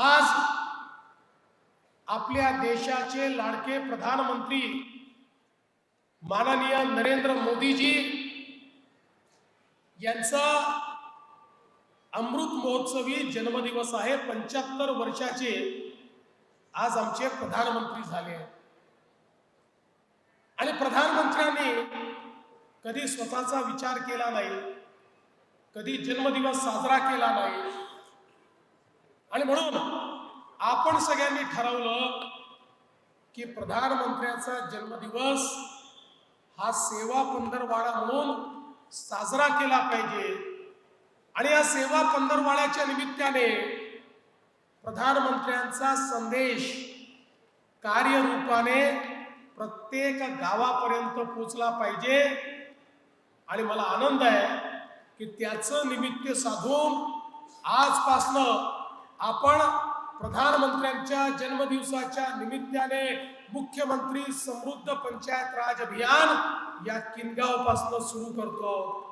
आज आपल्या देशाचे लाडके प्रधानमंत्री माननीय नरेंद्र मोदीजी यांचा अमृत महोत्सवी जन्मदिवस आहे. पंच्याहत्तर वर्षाचे आज आमचे प्रधानमंत्री झाले. आणि प्रधानमंत्र्यांनी कधी स्वतःचा विचार केला नाही कधी जन्मदिवस साजरा केला नाही आणि म्हणून आपण सगळ्यांनी ठरवलं की प्रधानमंत्र्याचा जन्मदिवस हा सेवा पंधरवाडा म्हणून साजरा केला पाहिजे. आणि या सेवा पंधरवाड्याच्या निमित्ताने प्रधानमंत्र्यांचा संदेश कार्यरूपाने प्रत्येक गावापर्यंत पोचला पाहिजे. आणि मला आनंद आहे की त्याचं निमित्त साधून आजपासनं आपण प्रधानमंत्र्यांच्या जन्मदिवसाच्या निमित्ताने मुख्यमंत्री समृद्ध पंचायत राज अभियान या किनगावपासून सुरू करतो